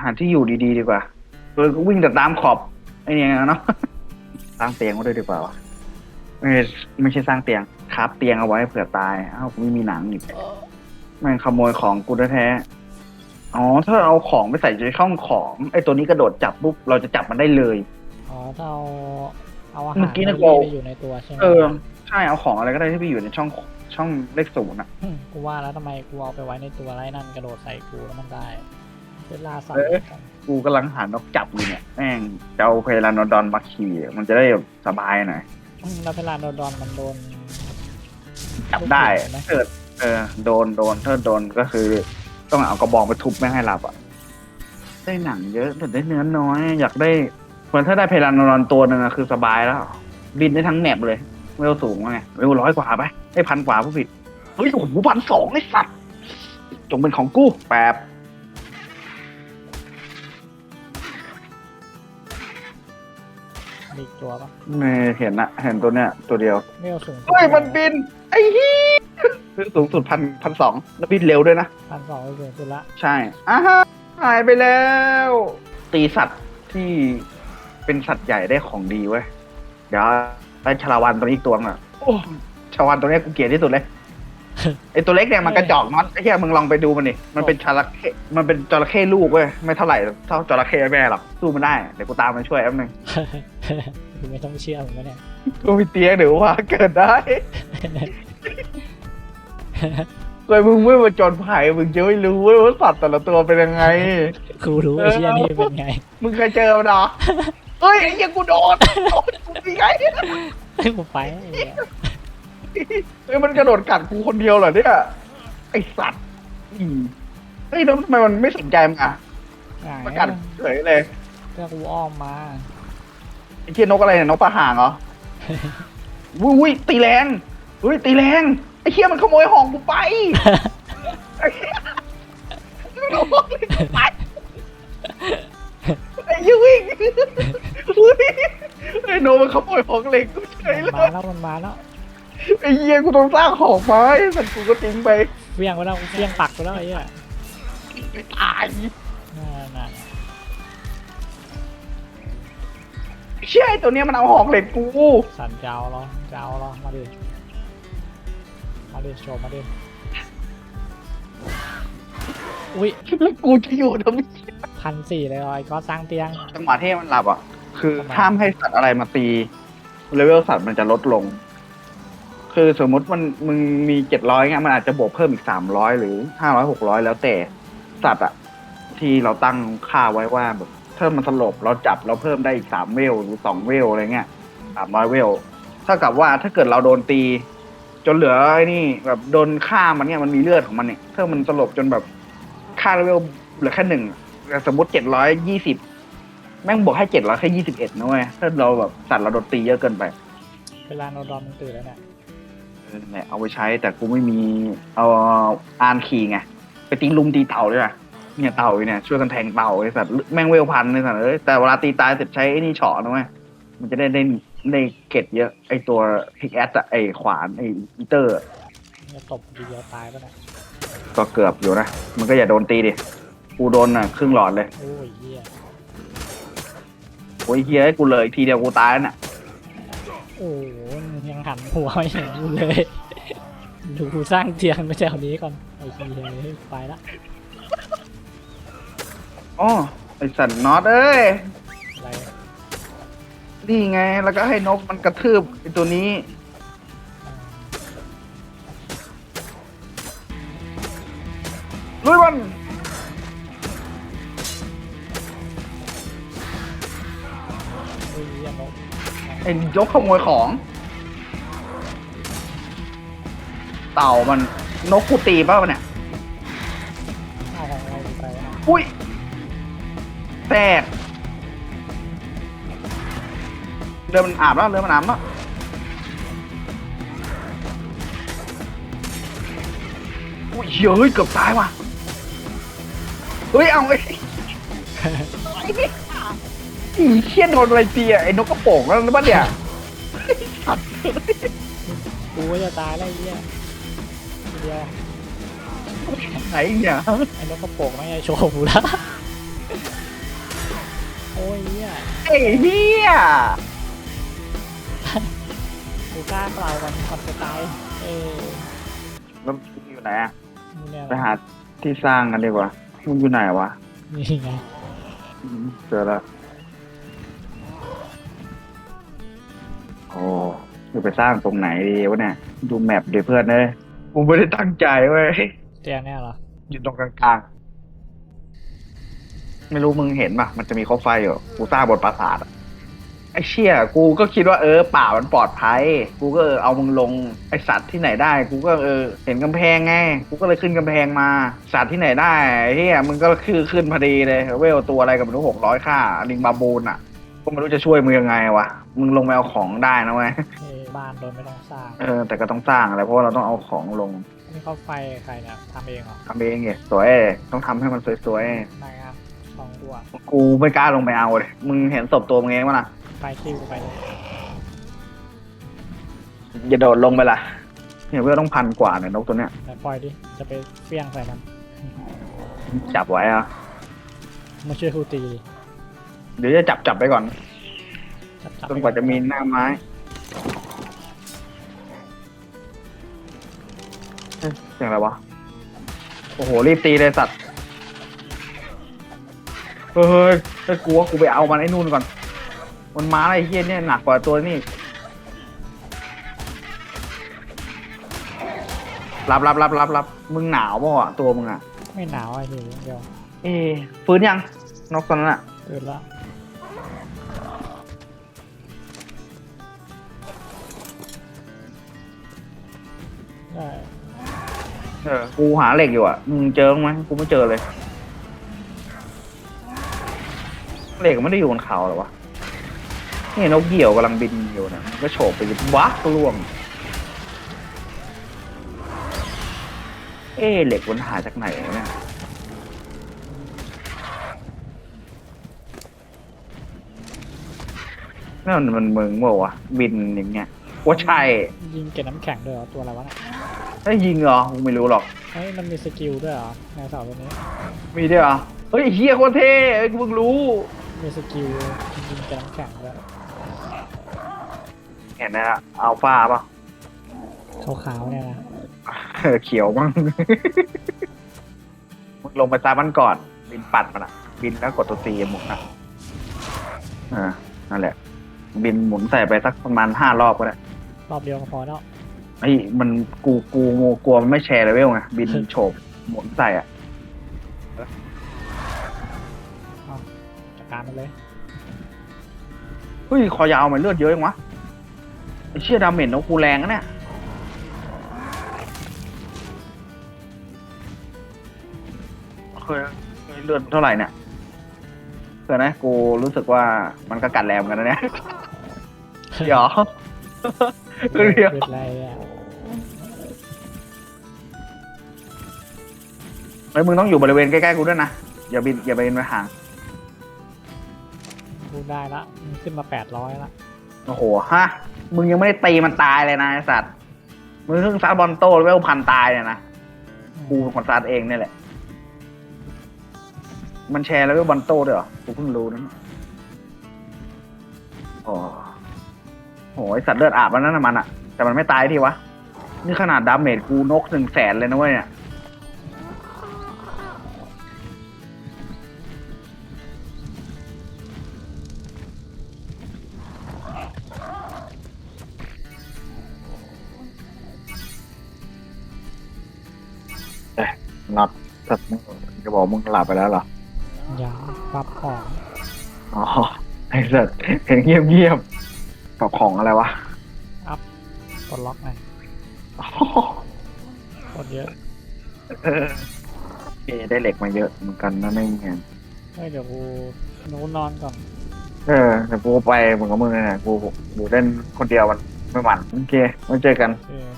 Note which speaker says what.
Speaker 1: หาที่อยู่ดีๆดีกว่าเลยก็วิ่งแต่ตามขอบไอ้เนี่ยเนาะสร้างเตียงไว้ด้วยดีกว่าวะไม่ไม่ใช่สร้างเตียงคราฟเตียงเอาไว้เผื่อตายอ้าวกูไม่มีหนังอีกแม่งขโมยของกูแท้ๆอ๋อ ถ้าเอาของไปใส่ในช่องของไอ้ตัวนี้กระโดดจับปุ๊บเราจะจับมันได้เลย
Speaker 2: อ๋อถ้าเอาเอาอา
Speaker 1: เมื่
Speaker 2: หาร
Speaker 1: อกี้นะ
Speaker 2: ไป
Speaker 1: กู
Speaker 2: อยู่ในตัวใช่ไหม
Speaker 1: เออใช่เอาของอะไรก็ได้ที่ไปอยู่ในช่องช่องเลขศูนย์อะ
Speaker 2: มกูว่าแล้วทำไมกูเอาไปไว้ในตัวไรนั่นกระโดดใส่กูแล้วมันได้ เวลาสัต
Speaker 1: เอ
Speaker 2: ว์
Speaker 1: อกูกำลังหานกจับอยู่เนี่ยแม่งจะเอาเพลานอดอนมาขี่มันจะได้แบบสบายหน่อย
Speaker 2: อืมแล้วเวลาโดนดอนมันโดน
Speaker 1: จับได้
Speaker 2: ลูกเห็นไหม
Speaker 1: เออเออโดนโดนถ้าโดนก็คือ ต้องเอากระบองไปทุบไม่ให้หลับอะได้หนังเยอะแต่ได้เนื้อน้อย อยากได้เหมือนถ้าได้เพลานอนตัวหนึ่งอะคือสบายแล้วบินได้ทั้งแหนบเลยเวลสูงไงเวลร้อยกว่าไปได้พันกว่าผู้ผิดเฮ้ยโอ้โหพันสองไอ้สัตว์จงเป็นของกูแป๊บ
Speaker 2: มีอีกตัวปะ
Speaker 1: ไม่เห็นนะเห็นตัวเนี้ย ตัวเดียว
Speaker 2: ไม่เอาสูง
Speaker 1: เฮ้ยมันบิน ไอ้ฮียสูงสุดพันพันสองแล้วบินเร็วด้วยนะ
Speaker 2: พันสองสูงสุดละ
Speaker 1: ใช่อ่าฮะหายไปแล้ว ตีสัตว์ที่เป็นสัตว์ใหญ่ได้ของดีเว้ย เดี๋ยวไอ้ชาละวันตัวนี้อีกตัวอะโอ้ชาละวันตัวเนี้ยกูเกลียดที่สุดเลย ไอ้ตัวเล็กเนี่ยมันกระจอกน็อตไอ้เหี้ยมึงลองไปดูมันดิมันเป็นชาละเข้มันเป็นจระเข้ลูกเว้ยไม่เท่าไหร่เท่าจระเข้แม่หรอกสู้มันได้เดี๋ยวกูตามมันช่วยแป๊บนึง
Speaker 2: กูไม่ต้องเชื่อมึงแล้วเนี่ย
Speaker 1: กูมีเตียงเดี๋ยวว่าเกิดได้เลยมึงไม่มาจนภัยมึงจะไม่รู้เว้ยว่าสัตว์แต่ละตัวเป็นยังไง
Speaker 2: กูรู้ไอ้เชี่ยนี่เป็นไง
Speaker 1: มึงเคยเจอมันเหรอเฮ้ยไอ้เหี้ยังกูโดนโดนกูมีไง
Speaker 2: กูไปไอ้ เหี้ย
Speaker 1: เฮ้ยมันกระโดดกัดกูคนเดียวเหรอเนี่ยไอสัตว์อืมเฮ้ยแล้วทำไมมันไม่สนใจมึงอะ
Speaker 2: ไหน
Speaker 1: มันกัดเฉยเลย
Speaker 2: เพื่อกูอ้อมมา
Speaker 1: ไอ้เทียนกอะไรเนี่ยนกปลาห่างเหรอวุ้ยวุ้ยตีแรงวุ้ยตีแรงไอ้เทียมันขโมยห้องกูไปไอ้เหี้ยมันเอาห้องเลยกูไปไอ้เหี้ยวิ่งอุ้ยไอ้โนมันขโมยของเล็กกูเฉยเล
Speaker 2: มาย แล้วมันมาแล้ว
Speaker 1: ไอ้เหี้ยกูต้องสร้างของไม้สัตว์กูก็ทิ้งไป
Speaker 2: เฟี้ยงไปแล้วเฟี้ยงปักไปแล้วไอ้เหี้ย
Speaker 1: ไม่ตาย
Speaker 2: นั่น
Speaker 1: เชี่ยไอ้ตัวเนี้ยมันเอาหอกเหล็กกู
Speaker 2: ๆสันเจ้าเหรอเจ้าเหรอมาดิมาดิโชว์มาดิอุ้ย
Speaker 1: แล้วกูจะอยู่ทำไม
Speaker 2: พันสี่เลยเหรอไอ้ก็สร้างเตียง
Speaker 1: จังหวะที่มันหลับอะ คือ
Speaker 2: ทำไม
Speaker 1: ห้ามให้สัตว์อะไรมาตีเลเวลสัตว์มันจะลดลง คือสมมติมันมึงมีเจ็ดร้อยเงี้ยมันอาจจะบวกเพิ่มอีกสามร้อยหรือห้าร้อยหกร้อยแล้วแต่สัตว์อะที่เราตั้งค่าไว้ว่าแบบถ้ามันสลบเราจับเราเพิ่มได้อีกสามเวลหรือสองเวลอะไรเงี้ยสามร้อยเวลเท่ากับว่าถ้าเกิดเราโดนตี จนเหลือไอ้นี่แบบโดนฆ่ามันเนี่ยมันมีเลือดของมันเนี่ยถ้ามันสลบจนแบบค่าเลเวลเหลือแค่หนึ่งแต่สมมติเจ็ดร้อยยี่สิบแม่งบวกให้เจ็ดร้อยแค่ยี่สิบเอ็ดนะเว้ยถ้าเราแบบสัตว์เราโดนตีเยอะเกินไป
Speaker 2: เวลาโนดอมันตื่นแล้วเนี่ย
Speaker 1: นั่นแหละเอาไปใช้แต่กูไม่มีเอาอานขี่ไงไปตีลุมตีเต่าด้วยอะเนี่ยเต่าเนี่ยช่วยกันแทงเต่าไอ้สัตว์แม่งเวลพันไอ้สัตว์เอ้ยแต่เวลาตีตายเสร็จใช้ไอ้นี่เฉาะนะเว้ยมันจะได้ได้ได้เก็ดเยอะไอ้ตัวพิกแอสอะไอ้ขวานไอ้อีเตอร์อะ
Speaker 2: จะตบทีเดียวตายปะเนี่ย
Speaker 1: ก็เกือบอยู่นะ มันก็อย่าโดนตีดิกูโดนอะครึ่งหลอดเลย
Speaker 2: โอ้ยเหี้ย
Speaker 1: โอ้ยเฮียให้กูเลยทีเดียวกูตายแล้วน่ะ
Speaker 2: โอ้โหยังหันหัวไม่เห็นกูเลย ดูกูสร้างเตียงไปแถวนี้ก่อนไอ้เหี้ยไปละ
Speaker 1: อ๋อไอสัตว์น็อตเอ้ย
Speaker 2: อะไร
Speaker 1: นี่ไงแล้วก็ให้นกมันกระทืบไอตัวนี้ ลุยมัน
Speaker 2: โอ้ยเหี้ยนก
Speaker 1: ไอ้ยกขโมยของ เต่ามันนกกูตีเปล่าวะเนี่ย
Speaker 2: เอาของเราไปวะ
Speaker 1: อุ้ยแตกเรือมันอาบแล้วเรือมันอาบแล้วอุ้ยเฮ้ยเกือบตายว่ะเฮ้ยเอาไอ้ไอ้เนี่ยอีเชี่ยโดนอะไรตีอะไอ้นกกระโปงแล้วหรือเปล่าเนี่ยสัตว์
Speaker 2: กูก็จะตายแล้วไอ้เหี้ยทีเดียว
Speaker 1: ไหนเนี่ย
Speaker 2: ไอ้นกกระโปรงไม่งจะโชว์กูแล้ว
Speaker 1: เฮีย
Speaker 2: กูกล้าเปล่ากันคอนสไตล์เออ
Speaker 1: แล้วมึงอยู่ไหนอะ
Speaker 2: นี่เนี่ย
Speaker 1: ไปหาที่สร้างกันดีกว่ามึงอยู่ไหนวะ
Speaker 2: นี่ไง
Speaker 1: อืมเจอแล้ว จะไปสร้างตรงไหนดีวะเนี่ย ดูแมปดิเพื่อนเลยกูไม่ได้ตั้งใจเว้ย
Speaker 2: เตียงเนี่ยเหรอ
Speaker 1: อยู่ตรงกลางๆ ไม่รู้มึงเห็นป่ะ มันจะมีโคมไฟอยู่ กูสร้างบนปราสาทอะไอ้เชี่ย กูก็คิดว่าเออป่ามันปลอดภัย กูก็เออเอามึงลง ไอสัตว์ที่ไหนได้ กูก็เออ เห็นกำแพงไง กูก็เลยขึ้นกำแพงมา สัตว์ที่ไหนได้ไอ้เฮียมึงก็คือขึ้นพอดีเลย เวลตัวอะไรกับไม่รู้หกร้อยค่าลิงบาบูนอะ ก็ไม่รู้จะช่วยมึงยังไงวะ มึงลงไปเอาของได้นะเว้ย
Speaker 2: เออบ้านโดนไม่ต้องสร้าง
Speaker 1: เออ แต่ก็ต้องสร้างอะไรเพราะว่าเราต้องเอาของลง
Speaker 2: นี่เขาไฟใครเนี่ยทำเองเหรอ
Speaker 1: ทำเองไงสวย ต้องทำให้มันสวยๆ
Speaker 2: ไม่ครับลองดูอะ
Speaker 1: กูไม่กล้าลงไปเอาเลย มึงเห็นศพตัวมึงเองมั้ล่ะ
Speaker 2: ไฟคิวไปเลย
Speaker 1: อย่าโดดลงไปล่ะเนี่ยเพื่อต้องพันกว่าเนี่ยนกตัวเนี้ย
Speaker 2: แต่ปล่อยดิ จะไปเฟี้ยงใส่มัน
Speaker 1: จับไว้อะ
Speaker 2: มาช่วยครูตีดิ
Speaker 1: เดี๋ยวจะจับจับไปก่อน
Speaker 2: จับจับ
Speaker 1: จนกว่าจะมีหน้าไม้เอ๊ะเสียงอะไรวะ โอ้โห รีบตีเลยสัตว์เฮ้ยเฮ้ยกูว่ากูไปเอามันไอ้นู่นก่อน มันม้าไอ้เฮี้ยเนี่ยหนักกว่าตัวนี่รับรับรับรับรับมึงหนาวป่ะตัวมึงอะ
Speaker 2: ไม่หนาวอะหิวอย่างเดียว
Speaker 1: เอ๊ะฟื้นยังนกตัวนั้นอะ
Speaker 2: เออละ
Speaker 1: เออกูหาเหล็กอยู่อะมึงเจอมั้งไหมกูไม่เจอเลย เหล็กมันไม่ได้อยู่บนเขาหรอวะนี่นกเหยี่ยวกำลังบินอยู่นะมันก็โฉบไปยิบวักล่วง เอ๊ะเหล็กมันหาจากไหนวะเนี่ยนั่นมันมึงเปล่าวะบินอย่างเงี้ยว่าใช่
Speaker 2: ยิงเก็บน้ำแข็งด้วยเหรอตัวอะไรวะเนี่ย
Speaker 1: ถ้ายิงเหรอกูไม่รู้หรอก
Speaker 2: เฮ้ยมันมีสกิลด้วยเหรอในเสาตัวนี้
Speaker 1: มีด้วยเหรอ เฮ้ยเฮียโคตรเท่เอ้ยกูเพิ่งรู้
Speaker 2: มีสกิลยิงเก็บน้ำแข็งด้วย
Speaker 1: เห็นนะฮะอัลฟาป่ะ
Speaker 2: ขาวๆเนี่ยนะ
Speaker 1: เออเขียวมั้ง มึงลงไปตามมันก่อน บินปัดมันอะ บินแล้วกดตัวตีหมุนอะเออนั่นแหละ บินหมุนใส่ไปสักประมาณห้ารอบก็ได้
Speaker 2: รอบเดียวก็พอแล้ว
Speaker 1: ไอ้ยมันกูกูงูกลัวมันไม่แชร์เลเวลไงบินโฉบหมุนใส่อะ
Speaker 2: จัดการมันเลย
Speaker 1: เฮ้ยคอยาวมันเลือดเยอะยังวะไอ้เชี่ยดาเมจนกกูแรงนะเนี่ยเคยเคยเลือดเท่าไหร่เนี่ยเพื่อนนะกูรู้สึกว่ามันก็กัดแรงเหมือนกันนะเนี่ยเดี๋ยว เดี๋ยว
Speaker 2: เดือดอะไรอะ
Speaker 1: เฮ้ยมึงต้องอยู่บริเวณใกล้ๆกูด้วยนะ อย่าบินอย่าไปบินไปห่าง
Speaker 2: พูดได้ละมันขึ้นมาแปดร้อยละ
Speaker 1: โอ้โห ฮะ มึงยังไม่ได้ตีมันตายเลยนะไอ้สัตว์ มึงเพิ่งซัดบอลโต้แล้วพันตายเนี่ยนะ กูเป็นคนซัดเองเนี่ยแหละ มันแชร์แล้วบอลโต้ด้วยเหรอ กูเพิ่งรู้นะโอ้ โหไอสัตว์เลือดอาบแล้วนั่นนะมันอะแต่มันไม่ตายทีวะ นี่ขนาดดาเมจกูนกหนึ่งแสนเลยนะเว้ยเนี่ยเอ๊ะน็อตสัตว์มึงจะบอกมึงหลับไปแล้วเหรอ
Speaker 2: ยังปรับของ
Speaker 1: อ๋อ ไอ้สัตว์เห็นเงียบๆ กับของอะไรวะ
Speaker 2: กดล็อกไง
Speaker 1: อ๋อก
Speaker 2: ดเยอะ
Speaker 1: เออโอเคได้เหล็กมาเยอะเหมือนกันนะไม่เงี้ย
Speaker 2: เฮ้ยเดี๋ยวกูหนูนอนก่อน
Speaker 1: เออแต่กูไปเหมือนกับมึงเลยนะกูกูเล่นคนเดียวมันไม่หมันโอเคไว้เจอกัน
Speaker 2: เออ